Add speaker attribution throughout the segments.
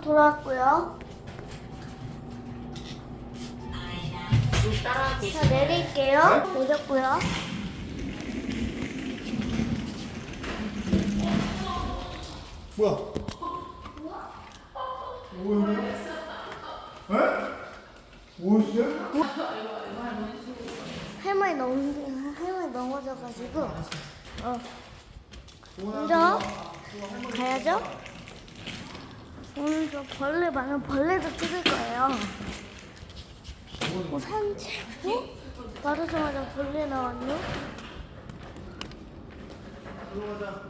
Speaker 1: 돌아왔고요. 자, 내릴게요. 내렸고요.
Speaker 2: 뭐야? 뭐였냐? 에? 뭐였어요?
Speaker 1: 할머니 넘 할머니 넘어져가지고 어 먼저 가야죠. 저 벌레 많은 벌레도 찍을 거예요. 뭐 산책? 어? 말하자마자 벌레 나왔네.
Speaker 2: 들어가자.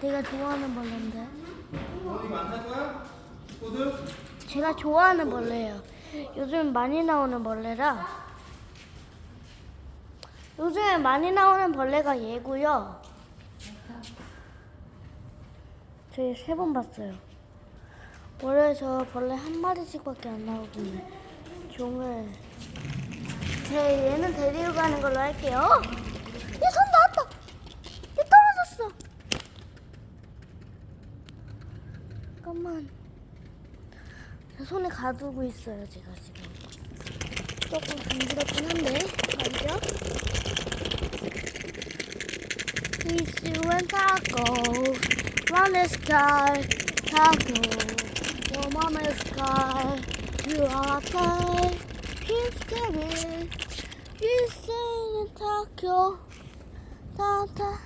Speaker 1: 내가 좋아하는 벌레인데.
Speaker 2: 어디 만날 거야? 코드?
Speaker 1: 제가 좋아하는 벌레예요. 요즘 많이 나오는 벌레라. 요즘에 많이 나오는 벌레가 얘고요. 저희 세 번 봤어요. 원래 저 벌레 한 마리씩밖에 안 나오거든요. 종을 제 얘는 데리고 가는 걸로 할게요. 얘 손 나왔다. 얘 떨어졌어. 잠깐만. 제 손에 가두고 있어요, 제가 지금. 조금 간지럽긴 한데, 말이죠? Kiss you and taco, run the sky, taco, your mama's sky, you are okay, kiss the kiss and taco, 타타.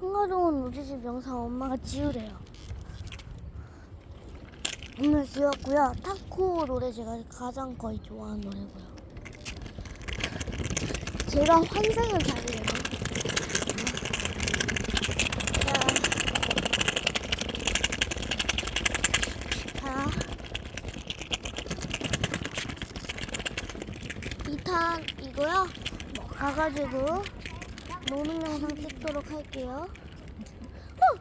Speaker 1: 평화로운 우리 집 영상 엄마가 지우래요. 오늘 지웠고요. 타코 노래 제가 가장 거의 좋아하는 노래고요. 제가 환상을 잘해요. 있고요. 뭐, 가가지고 노는 영상 찍도록 할게요. 호!